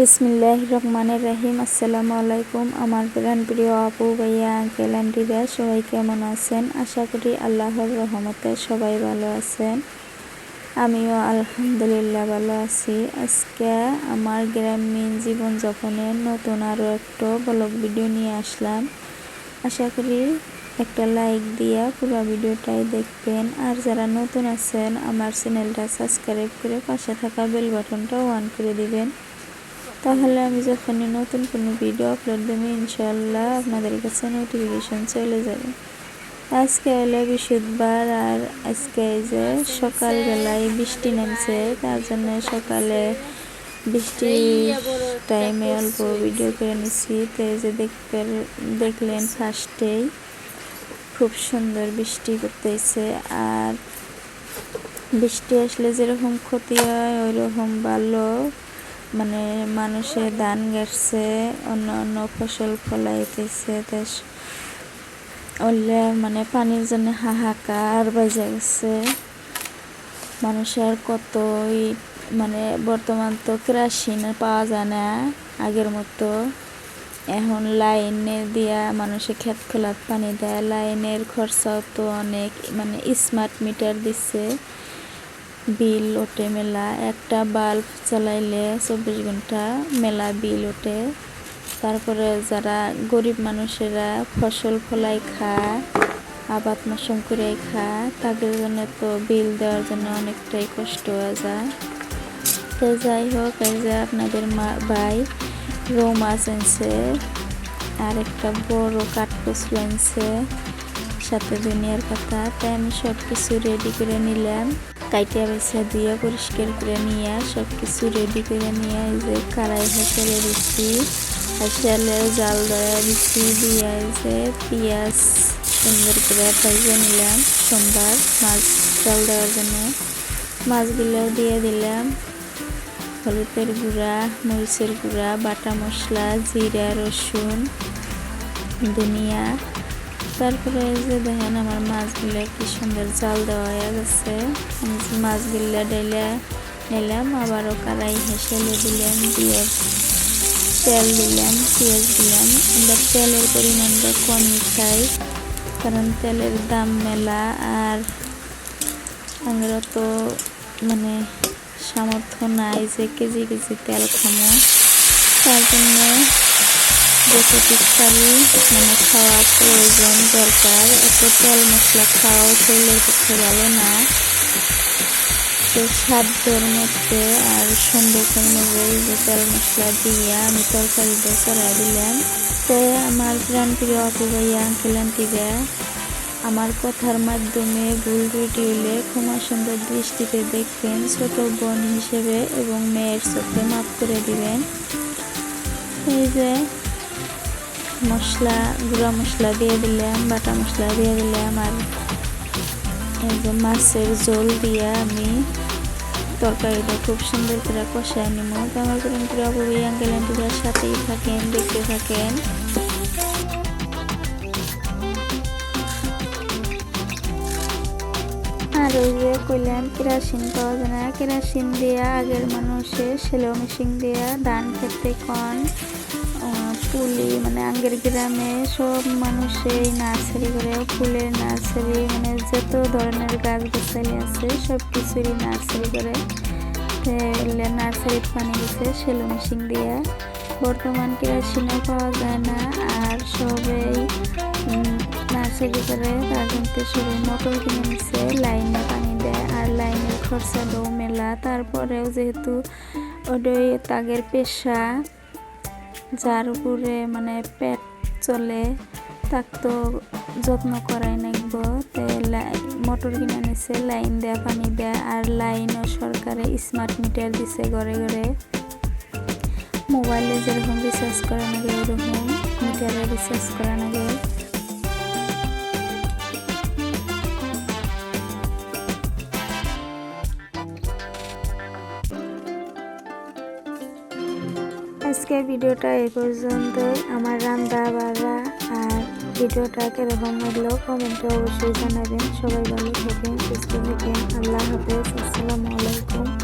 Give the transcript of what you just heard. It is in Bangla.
বিসমিল্লাহ রহমানের রাহিম আসসালামু আলাইকুম। আমার প্রাণ প্রিয় আপু, ভাইয়া, আঙ্কেল, আন্টিরা, সবাই কেমন আছেন? আশা করি আল্লাহর রহমতে সবাই ভালো আছেন। আমিও আলহামদুলিল্লাহ ভালো আছি। আজকে আমার গ্রামীণ জীবনযাপনের নতুন আরও একটা ব্লগ ভিডিও নিয়ে আসলাম। আশা করি একটা লাইক দিয়া পুরো ভিডিওটাই দেখবেন। আর যারা নতুন আছেন, আমার চ্যানেলটা সাবস্ক্রাইব করে পাশে থাকা বেল বাটনটা অন করে দিবেন। তাহলে আমি যখনই নতুন কোনো ভিডিও আপলোড দেবো ইনশাল্লাহ আপনাদের কাছে নোটিফিকেশন চলে যাবে। আজকে হলো বৃহস্পতিবার আর আজকে এই যে সকালবেলায় বৃষ্টি নামছে, তার জন্য সকালে বৃষ্টি টাইমে অল্প ভিডিও করে নিচ্ছি। তো এই যে দেখতে, দেখলেন ফার্স্টেই খুব সুন্দর বৃষ্টি করতেছে আর বৃষ্টি আসলে যেরকম ক্ষতি হয় ওই রকম ভালো মানে মানুষে ধান গাড়ছে, অন্য অন্য ফসল ফলাইতেছে ওলে মানে পানির জন্য হাহাকার বাজে গেছে। মানুষের কতই মানে বর্তমান তো কেরাসিন পাওয়া যায় না আগের মতো। এখন লাইনে দিয়া মানুষে ক্ষেত খোলাত পানি দেয়, লাইনের খরচাও তো অনেক মানে স্মার্ট মিটার দিচ্ছে। বিল ওঠে মেলা। একটা বাল্ব চালাইলে চব্বিশ ঘণ্টা মেলা বিল ওঠে। তারপরে যারা গরিব মানুষেরা ফসল ফলাই খায়, আবাদ মাসম করে খা তাদের জন্য তো বিল দেওয়ার জন্য অনেকটাই কষ্ট হয়ে যায় তো যাই হোক, এই যে আপনাদের মা ভাই রৌ মাছ আনছে, আর একটা বড় কাঠকচু আনছে সাথে দুনিয়ার কথা। তাই আমি সব কিছু রেডি করে নিলাম। কাইটিয়া বেছা দিয়ে পরিষ্কার করে নিয়ে সব কিছু রেডি করে নিয়ে যে কারাই হেসেলে দিচ্ছি হেসেলে জাল দেওয়া দিচ্ছি দিয়ে যে পেঁয়াজ সুন্দর করে ভাইজে নিলাম সোমবার মাছ জাল দেওয়ার জন্য। মাছগুলো দিয়ে দিলাম। হলুদের গুঁড়া, মরিচের গুঁড়া, বাটা মশলা, জিরা, রসুন, ধনিয়া তারপরে যে দেখেন আমার মাছগুলো কি সুন্দর জাল দেওয়া হয়ে গেছে। মাছগুলো ডাইলে নিলাম, আবারও কারাই হেসেলে দিলাম, দিয়ে তেল দিলাম, পেঁয়াজ দিলাম। আমরা তেলের পরিমাণটা কমই খাই কারণ তেলের দাম মেলা আর আমরা তো মানে সামর্থ্য নাই যে কেজি কেজি তেল খামো। তার জন্য যতটুক পারি মানে খাওয়া প্রয়োজন, দরকার। এত তেল মশলা খাওয়াও শরীরের পক্ষে ভালো না। তো সাধ্যর মধ্যে আর সুন্দর মধ্যে যে তেল মশলা দিয়ে আমি তরকারিটা চড়াই দিলাম। তো আমার প্রাণ প্রিয় অপু ভাইয়া আঙ্কেল আন্টিরা আমার কথার মাধ্যমে ভুল ত্রুটি হলে ক্ষমা সুন্দর দৃষ্টিতে দেখবেন, ছোট বোন হিসেবে এবং মেয়ের চোখে মাফ করে দিবেন। এই যে মশলা, গুঁড়া মশলা দিয়ে দিলাম, বাটা মশলা দিয়ে দিলাম, আর যে মাছের ঝোল দিয়ে আমি তরকারিটা খুব সুন্দর করে কষায় নিব। তো আমার করুন পুরো বই আঙ্কেল সাথেই থাকেন, দেখতে থাকেন। আর ওই যে কইলাম, কেরাসিন পাওয়া যায় না। কেরাসিন দিয়া আগের মানুষে সেলো মেশিন দিয়া ধান খেতে কন। ফুলি মানে আগের গ্রামে সব মানুষই নার্সারি করে, ফুলের নার্সারি মানে যত ধরনের গাছ গাছালি আছে সব কিছুরই নার্সারি করে। নার্সারির পানি দিছে সেলো মেশিন দিয়া। বর্তমান কেরাসিনও পাওয়া যায় না, আর সবাই নার্সারি করে তার জন্য সবাই মোটর কিনে নিচ্ছে লাইনে পানি দেয়, আর লাইনের খরচাটাও মেলা। তারপরেও যেহেতু ওটাই তাগের পেশা যার উপরে মানে পেট চলে, তাক তো যত্ন করাই নাকব মোটর কিনে নিছে, লাইন দেয়া পানি দেয়া, আর লাইনও সরকারে স্মার্ট মিটার দিছে ঘরে ঘরে। মোবাইলে যেরকম রিচার্জ করা নাগে ওরকম মিটারে রিচার্জ করা নাগে। আজকে ভিডিওটা এই পর্যন্তই। আমার রান্না বাড়া আর ভিডিওটা কীরকম হলো কমেন্টে অবশ্যই জানাবেন। সবাই ভালো থাকেন, সুস্থ থাকেন। আল্লাহ হাফেজ, আসসালামু আলাইকুম।